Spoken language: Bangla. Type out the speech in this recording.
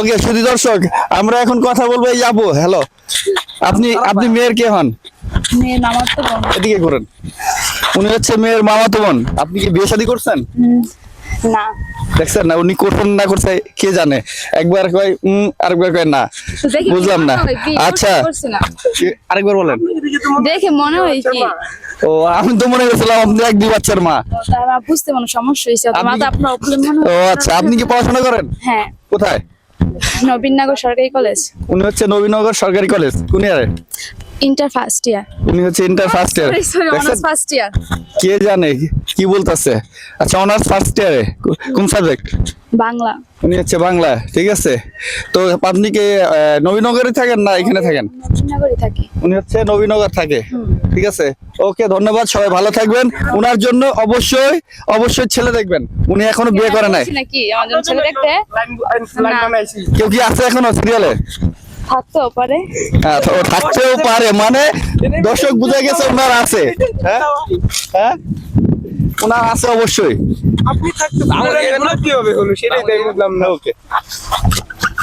ওকে শুধু দর্শক আমরা এখন কথা বলব এই যাব হ্যালো আপনি আপনি মেয়ের কে হন? এদিকে করেন উনি হচ্ছে মেয়ের মামাতো বোন। আপনি কি বিয়ে শাদী করছেন? না। দেখছেন না উনি করছেন না করছে কে জানে? একবার কয় উম আরেকবার কয় না। তো দেখে কি বুঝলাম না। বিয়ে আচ্ছা। করতে পারছি না। আরেকবার বলেন। দেখে মনে হয় কি? ও আমি তো মনে করছিলাম আপনি এক দুই বাচ্চার মা। বুঝতে মনে সমস্যা হয়েছে ও আচ্ছা আপনি কি পড়াশোনা করেন? হ্যাঁ। কোথায়? নবীনগর সরকারি কলেজ? উনি হচ্ছে নবীনগর সরকারি কলেজ কোন ইয়ারে? ইন্টার ফার্স্ট ইয়ার উনি হচ্ছে inter first year first year কে জানে? কি বলতেছে? আচ্ছা অনার্স ফার্স্ট ইয়ারে কোন সাবজেক্ট বাংলা। উনি হচ্ছে বাংলা ঠিক আছে? তো আপনি কি নবীনগরে থাকেন না এখানে থাকেন? উনি হচ্ছে নবীনগর থাকে ঠিক আছে? ওকে ধন্যবাদ সবাই ভালো থাকবেন। উনার জন্য অবশ্যই অবশ্যই ছেলে দেখবেন। উনি এখনও বিয়ে করে নাই। নাকি আমার ছেলে দেখতে? না। কেউ কি আছে এখনও সিরিয়ালে থাকতেও পারে। হ্যাঁ থাকতেও পারে মানে দর্শক বুঝে গেছে ওনার আছে। হ্যাঁ? হ্যাঁ? ওনার আছে অবশ্যই। আপনি থাকতে পারেন। কি হবে? হলো সেটাই দেখলাম বুঝলাম না। ওকে।